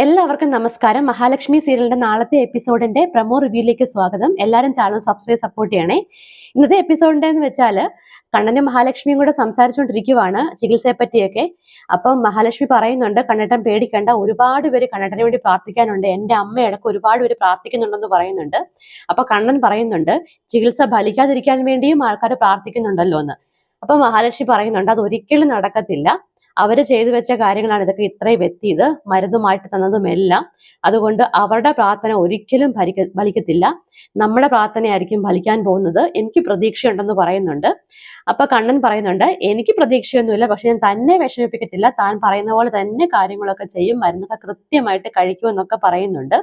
എല്ലാവർക്കും നമസ്കാരം. മഹാലക്ഷ്മി സീരിയലിന്റെ നാളത്തെ എപ്പിസോഡിന്റെ പ്രമോ റിവ്യൂയിലേക്ക് സ്വാഗതം. എല്ലാവരും ചാനൽ സബ്സ്ക്രൈബ് സപ്പോർട്ട് ചെയ്യണേ. ഇന്നത്തെ എപ്പിസോഡിന്റെ എന്ന് വെച്ചാൽ കണ്ണനും മഹാലക്ഷ്മിയും കൂടെ സംസാരിച്ചുകൊണ്ടിരിക്കുവാണ് ചികിത്സയെ പറ്റിയൊക്കെ. അപ്പം മഹാലക്ഷ്മി പറയുന്നുണ്ട് കണ്ണട്ടൻ പേടിക്കേണ്ട ഒരുപാട് പേര് കണ്ണട്ടന് വേണ്ടി പ്രാർത്ഥിക്കാനുണ്ട്. എന്റെ അമ്മയടക്കം ഒരുപാട് പേര് പ്രാർത്ഥിക്കുന്നുണ്ടെന്ന് പറയുന്നുണ്ട്. അപ്പൊ കണ്ണൻ പറയുന്നുണ്ട് ചികിത്സ ഫലിക്കാതിരിക്കാൻ വേണ്ടിയും ആൾക്കാർ പ്രാർത്ഥിക്കുന്നുണ്ടല്ലോ എന്ന് അപ്പൊ മഹാലക്ഷ്മി പറയുന്നുണ്ട് അത് ഒരിക്കലും നടക്കത്തില്ല. അവർ ചെയ്തു വെച്ച കാര്യങ്ങളാണ് ഇതൊക്കെ ഇത്രയും എത്തിയത് മരുന്നുമായിട്ട് തന്നതുമെല്ലാം. അതുകൊണ്ട് അവരുടെ പ്രാർത്ഥന ഒരിക്കലും ഫലിക്ക ഫലിക്കത്തില്ല. നമ്മുടെ പ്രാർത്ഥനയായിരിക്കും ഫലിക്കാൻ പോകുന്നത്. എനിക്ക് പ്രതീക്ഷയുണ്ടെന്ന് പറയുന്നുണ്ട്. അപ്പൊ കണ്ണൻ പറയുന്നുണ്ട് എനിക്ക് പ്രതീക്ഷയൊന്നുമില്ല. പക്ഷെ ഞാൻ തന്നെ വിഷമിപ്പിക്കത്തില്ല. താൻ പറയുന്ന പോലെ തന്നെ കാര്യങ്ങളൊക്കെ ചെയ്യും. മരുന്നൊക്കെ കൃത്യമായിട്ട് കഴിക്കുമെന്നൊക്കെ പറയുന്നുണ്ട്.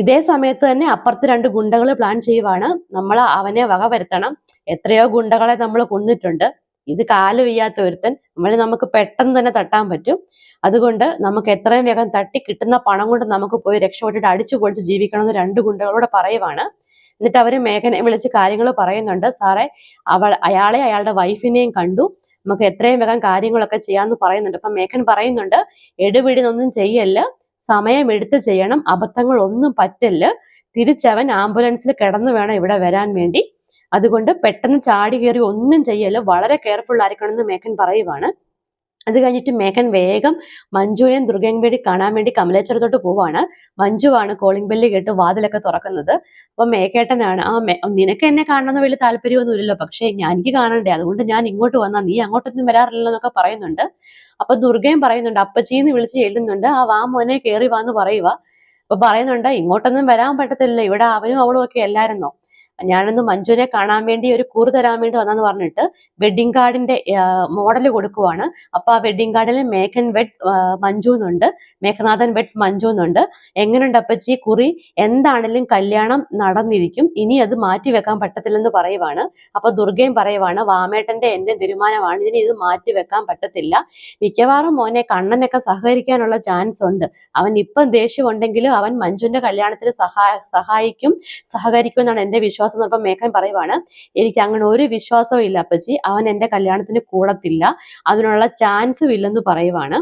ഇതേ സമയത്ത് തന്നെ അപ്പുറത്ത് രണ്ട് ഗുണ്ടകൾ പ്ലാൻ ചെയ്യുവാണ്. നമ്മൾ അവനെ വക വരുത്തണം എത്രയോ ഗുണ്ടകളെ നമ്മൾ കൊന്നിട്ടുണ്ട്. ഇത് കാൽ വയ്യാത്ത ഒരുത്തൻ നമ്മളെ നമുക്ക് പെട്ടെന്ന് തന്നെ തട്ടാൻ പറ്റും. അതുകൊണ്ട് നമുക്ക് എത്രയും വേഗം തട്ടി കിട്ടുന്ന പണം കൊണ്ട് നമുക്ക് പോയി രക്ഷപ്പെട്ടിട്ട് അടിച്ചു പൊളിച്ച് ജീവിക്കണമെന്ന് രണ്ട് ഗുണ്ടകളോട് പറയുവാണ്. എന്നിട്ട് അവർ മേഘനെ വിളിച്ച് കാര്യങ്ങൾ പറയുന്നുണ്ട്. സാറേ അവൾ അയാളെ അയാളുടെ വൈഫിനെയും കണ്ടു. നമുക്ക് എത്രയും വേഗം കാര്യങ്ങളൊക്കെ ചെയ്യാമെന്ന് പറയുന്നുണ്ട്. അപ്പൊ മേഘൻ പറയുന്നുണ്ട് എടുപിടിനൊന്നും ചെയ്യല്ല. സമയം എടുത്ത് ചെയ്യണം. അബദ്ധങ്ങൾ ഒന്നും പറ്റില്ല. തിരിച്ചവൻ ആംബുലൻസിൽ കിടന്നു വേണം ഇവിടെ വരാൻ വേണ്ടി. അതുകൊണ്ട് പെട്ടെന്ന് ചാടി കയറി ഒന്നും ചെയ്യല്ല. വളരെ കെയർഫുൾ ആയിരിക്കണം എന്ന് മേഘൻ പറയുവാണ്. അത് കഴിഞ്ഞിട്ട് മേഘൻ വേഗം മഞ്ജുവിനെയും ദുർഗയും വേണ്ടി കാണാൻ വേണ്ടി കമലേശ്വരത്തോട്ട് പോവാണ്. മഞ്ജുവാണ് കോളിംഗ് ബെല്ല് കേട്ട് വാതിലൊക്കെ തുറക്കുന്നത്. അപ്പൊ മേഘേട്ടനാണ് ആ നിനക്ക് എന്നെ കാണണമെന്ന് വലിയ താല്പര്യമൊന്നുമില്ലല്ലോ പക്ഷേ ഞാൻ എനിക്ക് കാണണ്ടേ. അതുകൊണ്ട് ഞാൻ ഇങ്ങോട്ട് വന്നാൽ നീ അങ്ങോട്ടൊന്നും വരാറില്ലല്ലോ എന്നൊക്കെ പറയുന്നുണ്ട്. അപ്പൊ ദുർഗയും പറയുന്നുണ്ട് അപ്പച്ചീന്ന് വിളിച്ച് എഴുതുന്നുണ്ട്. ആ വാ മോനെ കയറി വാന്ന് പറയുക അപ്പൊ പറയുന്നുണ്ട് ഇങ്ങോട്ടൊന്നും വരാൻ പറ്റത്തില്ല ഇവിടെ അവനും അവളും ഒക്കെ അല്ലായിരുന്നോ? ഞാനൊന്ന് മഞ്ജുവിനെ കാണാൻ വേണ്ടി ഒരു കൂറ് തരാൻ വേണ്ടി വന്നെന്ന് പറഞ്ഞിട്ട് വെഡിങ് കാർഡിന്റെ മോഡൽ കൊടുക്കുവാണ്. അപ്പൊ ആ വെഡിങ് കാർഡിൽ മേഘൻ വെഡ്സ് മഞ്ജു എന്നുണ്ട്. മേഘനാഥൻ വെഡ്സ് മഞ്ജു എന്നുണ്ട്. എങ്ങനെയുണ്ട് അപ്പച്ചി? കുറി എന്താണെങ്കിലും കല്യാണം നടന്നിരിക്കും. ഇനി അത് മാറ്റി വെക്കാൻ പറ്റത്തില്ലെന്ന് പറയുവാണ്. അപ്പൊ ദുർഗയും പറയുവാണ് വാമേട്ടന്റെ എന്റെ തീരുമാനമാണ്. ഇനി ഇത് മാറ്റി വെക്കാൻ പറ്റത്തില്ല. മിക്കവാറും മോനെ കണ്ണനൊക്കെ സഹകരിക്കാനുള്ള ചാൻസ് ഉണ്ട്. അവൻ ഇപ്പം ദേഷ്യമുണ്ടെങ്കിലും അവൻ മഞ്ജുവിന്റെ കല്യാണത്തിന് സഹായ സഹായിക്കും സഹകരിക്കും എന്നാണ് എന്റെ വിശ്വാസം. എന്ന് പറഞ്ഞപ്പോൾ മേഘൻ പറയുവാണ്. എനിക്ക് അങ്ങനെ ഒരു വിശ്വാസവും ഇല്ല അപ്പച്ചി. അവൻ എന്റെ കല്യാണത്തിന് കൂടത്തില്ല. അതിനുള്ള ചാൻസും ഇല്ലെന്ന് പറയുവാണ്.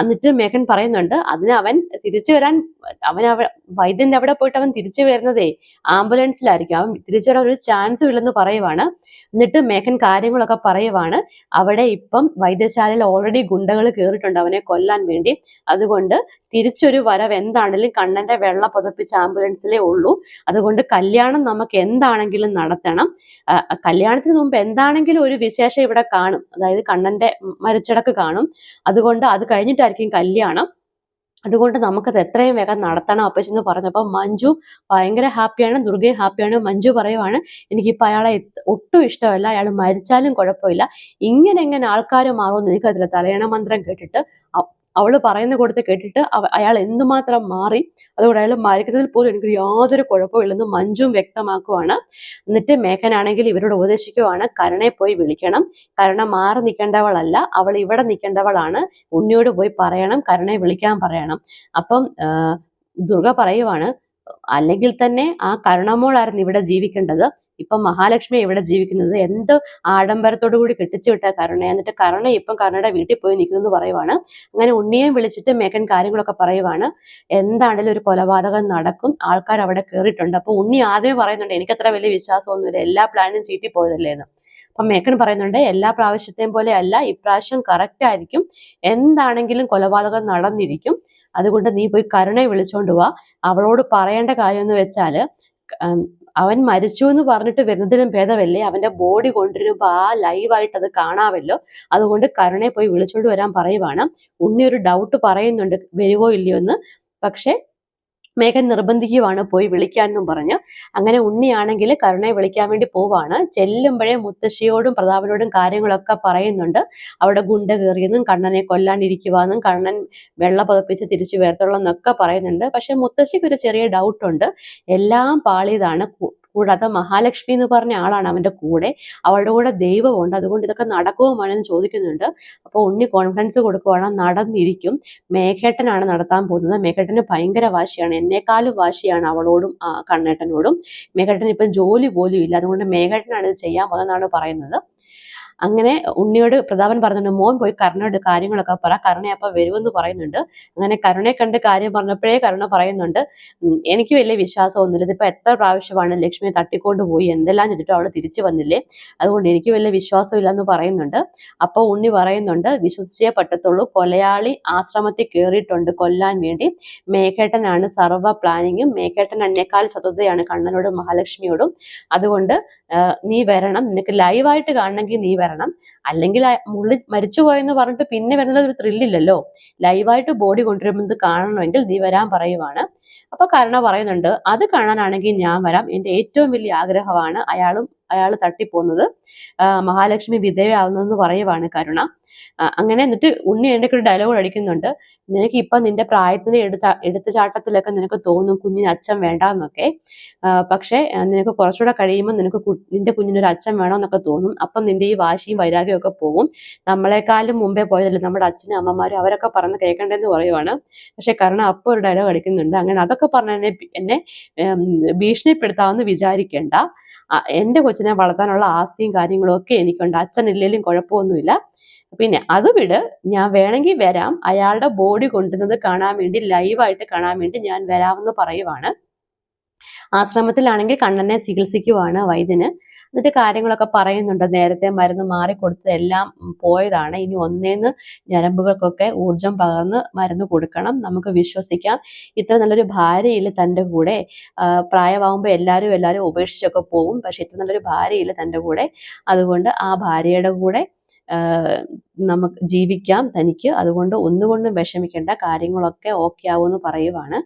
എന്നിട്ട് മേഘൻ പറയുന്നുണ്ട് അതിന് അവൻ തിരിച്ചു വരാൻ അവൻ അവ വൈദ്യന്റെ അവിടെ പോയിട്ട് അവൻ തിരിച്ചു വരുന്നതേ ആംബുലൻസിലായിരിക്കും. അവൻ തിരിച്ചു വരാൻ ഒരു ചാൻസും ഇല്ലെന്ന് പറയുവാണ്. എന്നിട്ട് മേഘൻ കാര്യങ്ങളൊക്കെ പറയുവാണ്. അവിടെ ഇപ്പം വൈദ്യശാലയിൽ ഓൾറെഡി ഗുണ്ടകൾ കയറിയിട്ടുണ്ട് അവനെ കൊല്ലാൻ വേണ്ടി. അതുകൊണ്ട് തിരിച്ചൊരു വരവ് എന്താണെങ്കിലും കണ്ണന്റെ വെള്ള പുതപ്പിച്ച ആംബുലൻസിലേ ഉള്ളൂ. അതുകൊണ്ട് കല്യാണം നമുക്ക് എന്താണെങ്കിലും നടത്തണം. കല്യാണത്തിന് മുമ്പ് എന്താണെങ്കിലും ഒരു വിശേഷം ഇവിടെ കാണും. അതായത് കണ്ണന്റെ മരിച്ചടക്ക് കാണും. അതുകൊണ്ട് അത് കഴിഞ്ഞിട്ടായിരിക്കും കല്യാണം. അതുകൊണ്ട് നമുക്കത് എത്രയും വേഗം നടത്തണം അപ്പച്ചെന്ന് പറഞ്ഞപ്പോൾ മഞ്ജു ഭയങ്കര ഹാപ്പിയാണ്. ദുർഗയും ഹാപ്പിയാണ്. മഞ്ജു പറയുവാണ് എനിക്കിപ്പോൾ അയാളെ ഒട്ടും ഇഷ്ടമല്ല. അയാൾ മരിച്ചാലും കുഴപ്പമില്ല. ഇങ്ങനെ എങ്ങനെ ആൾക്കാർ മാറുമെന്ന് എനിക്കതില്ല തലയണ മന്ത്രം കേട്ടിട്ട് അവൾ പറയുന്ന കൊടുത്ത് കേട്ടിട്ട് അയാൾ എന്തുമാത്രം മാറി അതുകൊണ്ട് അയാൾ മരിക്കുന്നതിൽ പോലും എനിക്ക് യാതൊരു കുഴപ്പമില്ലെന്ന് മഞ്ജും വ്യക്തമാക്കുവാണ്. എന്നിട്ട് മേഘനാണെങ്കിൽ ഇവരോട് ഉപദേശിക്കുവാണ് കരുണയെ പോയി വിളിക്കണം. കരുണ മാറി നിൽക്കേണ്ടവളല്ല അവൾ ഇവിടെ നിൽക്കേണ്ടവളാണ്. ഉണ്ണിയോട് പോയി പറയണം കരുണയെ വിളിക്കാൻ പറയണം. അപ്പം ദുർഗ പറയുവാണ് അല്ലെങ്കിൽ തന്നെ ആ കരുണമോളായിരുന്നു ഇവിടെ ജീവിക്കേണ്ടത്. ഇപ്പം മഹാലക്ഷ്മി ഇവിടെ ജീവിക്കുന്നത് എന്ത് ആഡംബരത്തോടു കൂടി കെട്ടിച്ചു വിട്ട കരുണ. എന്നിട്ട് കരുണ ഇപ്പം കരുണയുടെ വീട്ടിൽ പോയി നിൽക്കുന്നു പറയുവാണ്. അങ്ങനെ ഉണ്ണിയെ വിളിച്ചിട്ട് മേക്കൻ കാര്യങ്ങളൊക്കെ പറയുവാണ്. എന്താണെങ്കിലും ഒരു കൊലപാതകം നടക്കും. ആൾക്കാർ അവിടെ കയറിയിട്ടുണ്ട് അപ്പൊ ഉണ്ണി ആദ്യമേ പറയുന്നുണ്ട് എനിക്കത്ര വലിയ വിശ്വാസമൊന്നുമില്ല. എല്ലാ പ്ലാനും ചീറ്റി പോയതല്ലേ എന്ന് അപ്പൊ മേക്കൻ പറയുന്നുണ്ട് എല്ലാ പ്രാവശ്യത്തെയും പോലെ അല്ല ഇപ്രാവശ്യം കറക്റ്റ് ആയിരിക്കും. എന്താണെങ്കിലും കൊലപാതകം നടന്നിരിക്കും. അതുകൊണ്ട് നീ പോയി കരുണയെ വിളിച്ചോണ്ട് പോവാ അവളോട് പറയേണ്ട കാര്യം എന്ന് വെച്ചാൽ അവൻ മരിച്ചു എന്ന് പറഞ്ഞിട്ട് വരുന്നതിലും ഭേദമല്ലേ? അവന്റെ ബോഡി കൊണ്ടുവരുമ്പോൾ ആ ലൈവായിട്ട് അത് കാണാമല്ലോ. അതുകൊണ്ട് കരുണയെ പോയി വിളിച്ചോണ്ട് വരാൻ പറയുവാണ്. ഉണ്ണി ഒരു ഡൗട്ട് പറയുന്നുണ്ട് വരുവോ ഇല്ലയോ എന്ന്. പക്ഷെ മേഘൻ നിർബന്ധിക്കുവാണ് പോയി വിളിക്കാൻ എന്നും പറഞ്ഞ്. അങ്ങനെ ഉണ്ണിയാണെങ്കിൽ കരുണയെ വിളിക്കാൻ വേണ്ടി പോവാണ്. ചെല്ലുമ്പോഴേ മുത്തശ്ശിയോടും പ്രതാപനോടും കാര്യങ്ങളൊക്കെ പറയുന്നുണ്ട്. അവിടെ ഗുണ്ട കയറിയെന്നും കണ്ണനെ കൊല്ലാനിരിക്കുവാന്നും കണ്ണൻ വെള്ള പതപ്പിച്ച് തിരിച്ചു വരത്തുള്ളൂ പറയുന്നുണ്ട്. പക്ഷെ മുത്തശ്ശിക്ക് ഒരു ചെറിയ ഡൗട്ടുണ്ട് എല്ലാം പാളിയതാണ്. കൂടാതെ മഹാലക്ഷ്മി എന്ന് പറഞ്ഞ ആളാണ് അവന്റെ കൂടെ. അവളുടെ കൂടെ ദൈവമുണ്ട്. അതുകൊണ്ട് ഇതൊക്കെ നടക്കുമോമാണെന്ന് ചോദിക്കുന്നുണ്ട്. അപ്പോൾ ഉണ്ണി കോൺഫിഡൻസ് കൊടുക്കുവാണ്. നടന്നിരിക്കും. മേഘേട്ടനാണ് നടത്താൻ പോകുന്നത്. മേഘേട്ടന് ഭയങ്കര വാശിയാണ്. എന്നെക്കാളും വാശിയാണ് അവളോടും കണ്ണേട്ടനോടും. മേഘേട്ടൻ ഇപ്പം ജോലി പോലും ഇല്ല. അതുകൊണ്ട് മേഘേട്ടനാണ് ഇത് ചെയ്യാൻ പോകുന്നതെന്നാണ് പറയുന്നത്. അങ്ങനെ ഉണ്ണിയോട് പ്രതാപൻ പറഞ്ഞിട്ടുണ്ട് മോൻ പോയി കരുണയോട് കാര്യങ്ങളൊക്കെ പറ കരുണ അപ്പൊ വരുമെന്ന് പറയുന്നുണ്ട്. അങ്ങനെ കരുണയെ കണ്ട് കാര്യം പറഞ്ഞപ്പോഴേ കരുണ പറയുന്നുണ്ട് എനിക്ക് വലിയ വിശ്വാസമൊന്നുമില്ല. ഇതിപ്പോൾ എത്ര പ്രാവശ്യമാണ് ലക്ഷ്മിയെ തട്ടിക്കൊണ്ട് പോയി? എന്തെല്ലാം ചെയ്തിട്ടും അവൾ തിരിച്ചു വന്നില്ലേ? അതുകൊണ്ട് എനിക്ക് വലിയ വിശ്വാസമില്ല എന്ന് പറയുന്നുണ്ട്. അപ്പോൾ ഉണ്ണി പറയുന്നുണ്ട് വിശ്വസിച്ചേ പറ്റത്തുള്ളൂ. കൊലയാളി ആശ്രമത്തിൽ കയറിയിട്ടുണ്ട് കൊല്ലാൻ വേണ്ടി. മേഘേട്ടനാണ് സർവ പ്ലാനിങ്ങും. മേഘേട്ടൻ എന്നെക്കാൾ ചതുർത്ഥയാണ് കണ്ണനോടും മഹാലക്ഷ്മിയോടും. അതുകൊണ്ട് നീ വരണം. നിനക്ക് ലൈവായിട്ട് കാണണമെങ്കിൽ നീ വരണം. അല്ലെങ്കിൽ ആ മരിച്ചു പോയെന്ന് പറഞ്ഞിട്ട് പിന്നെ വരുന്നത് ഒരു ത്രില്ലില്ലല്ലോ ലൈവായിട്ട് ബോഡി കൊണ്ടുവരുന്നത് കാണണമെങ്കിൽ നീ വരാൻ പറയുവാണ്. അപ്പൊ കരുണ പറയുന്നുണ്ട് അത് കാണാനാണെങ്കിൽ ഞാൻ വരാം. എന്റെ ഏറ്റവും വലിയ ആഗ്രഹമാണ് അയാളും അയാൾ തട്ടിപ്പോകുന്നത് മഹാലക്ഷ്മി വിധേയാവുന്നതെന്ന് പറയുവാണ് കരുണ. അങ്ങനെ എന്നിട്ട് ഉണ്ണി എന്റെ ഒരു ഡയലോഗ് അടിക്കുന്നുണ്ട്. നിനക്ക് ഇപ്പം നിന്റെ പ്രായത്തിന്റെ എടുത്ത എടുത്തുചാട്ടത്തിലൊക്കെ നിനക്ക് തോന്നും കുഞ്ഞിന് അച്ഛൻ വേണ്ടാന്നൊക്കെ. എന്നൊക്കെ പക്ഷേ നിനക്ക് കുറച്ചുകൂടെ കഴിയുമ്പോൾ നിനക്ക് നിന്റെ കുഞ്ഞിനൊരു അച്ഛൻ വേണമെന്നൊക്കെ തോന്നും. അപ്പം നിന്റെ ഈ വാശിയും വൈരാഗ്യവും ഒക്കെ പോകും നമ്മളെക്കാളും മുമ്പേ പോയതല്ലേ നമ്മുടെ അച്ഛനും അമ്മമാരും അവരൊക്കെ പറഞ്ഞ് കേൾക്കേണ്ടതെന്ന് പറയുവാണ്. പക്ഷെ കരുണ അപ്പോൾ ഒരു ഡയലോഗ് അടിക്കുന്നുണ്ട്. അങ്ങനെ അതൊക്കെ പറഞ്ഞ എന്നെ എന്നെ ഭീഷണിപ്പെടുത്താമെന്ന് വിചാരിക്കേണ്ട. എന്റെ കൊച്ചിനെ വളർത്താനുള്ള ആസ്തിയും കാര്യങ്ങളും ഒക്കെ എനിക്കുണ്ട്. അച്ഛനില്ലെങ്കിലും കുഴപ്പമൊന്നുമില്ല. പിന്നെ അത് വിട് ഞാൻ വേണമെങ്കിൽ വരാം. അയാളുടെ ബോഡി കൊണ്ടുവന്നത് കാണാൻ വേണ്ടി ലൈവായിട്ട് കാണാൻ വേണ്ടി ഞാൻ വരാമെന്ന് പറയുവാണ്. ആശ്രമത്തിലാണെങ്കിൽ കണ്ണനെ ചികിത്സിക്കുവാണ് വൈദ്യന്. എന്നിട്ട് കാര്യങ്ങളൊക്കെ പറയുന്നുണ്ട്. നേരത്തെ മരുന്ന് മാറിക്കൊടുത്തത് എല്ലാം പോയതാണ്. ഇനി ഒന്നേന്ന് ഞരമ്പുകൾക്കൊക്കെ ഊർജം പകർന്ന് മരുന്ന് കൊടുക്കണം. നമുക്ക് വിശ്വസിക്കാം. ഇത്ര നല്ലൊരു ഭാര്യയില്ല തന്റെ കൂടെ പ്രായമാകുമ്പോൾ എല്ലാവരും എല്ലാവരും ഉപേക്ഷിച്ചൊക്കെ പോകും പക്ഷെ ഇത്ര നല്ലൊരു ഭാര്യയില്ല തന്റെ കൂടെ. അതുകൊണ്ട് ആ ഭാര്യയുടെ കൂടെ നമുക്ക് ജീവിക്കാം തനിക്ക്. അതുകൊണ്ട് ഒന്നുകൊണ്ടും വിഷമിക്കേണ്ട. കാര്യങ്ങളൊക്കെ ഓക്കെ ആവുമെന്ന് പറയുവാണ്.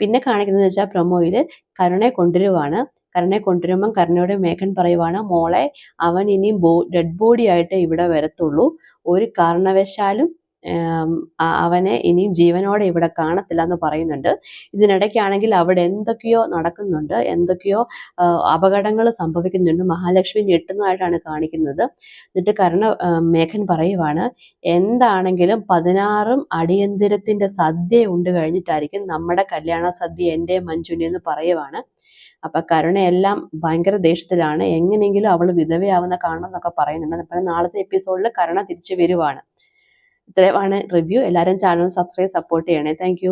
പിന്നെ കാണിക്കുന്നത് വെച്ചാൽ പ്രൊമോയിൽ കരുണയെ കൊണ്ടുവരുവാണ്. കരുണയെ കൊണ്ടുവരുമ്പം കരുണയുടെ മേഘൻ പറയുവാണ് മോളെ അവൻ ഇനിയും ബോ ഡെഡ് ബോഡി ആയിട്ട് ഇവിടെ വരത്തുള്ളൂ. ഒരു കാരണവശാലും അവനെ ഇനി ജീവനോടെ ഇവിടെ കാണത്തില്ല എന്ന് പറയുന്നുണ്ട്. ഇതിനിടയ്ക്കാണെങ്കിൽ അവിടെ എന്തൊക്കെയോ നടക്കുന്നുണ്ട്. എന്തൊക്കെയോ അപകടങ്ങൾ സംഭവിക്കുന്നുണ്ട്. മഹാലക്ഷ്മി ഞെട്ടുന്നതായിട്ടാണ് കാണിക്കുന്നത്. എന്നിട്ട് കർണ മേഘൻ പറയുവാണ് എന്താണെങ്കിലും പതിനാറും അടിയന്തിരത്തിന്റെ സദ്യ ഉണ്ട് കഴിഞ്ഞിട്ടായിരിക്കും നമ്മുടെ കല്യാണ സദ്യ എന്റെ മഞ്ജുനി എന്ന് പറയുവാണ്. അപ്പൊ കരുണയെല്ലാം ഭയങ്കര ദേഷ്യത്തിലാണ്. എങ്ങനെയെങ്കിലും അവൾ വിധവയാവുന്ന കാണണം എന്നൊക്കെ പറയുന്നുണ്ട്. അപ്പോൾ നാളത്തെ എപ്പിസോഡിൽ കരുണ തിരിച്ചു വരുവാണ്. ഇത്രയുമാണ് റിവ്യൂ എല്ലാവരും ചാനൽ സബ്സ്ക്രൈബ് സപ്പോർട്ട് ചെയ്യണേ. താങ്ക്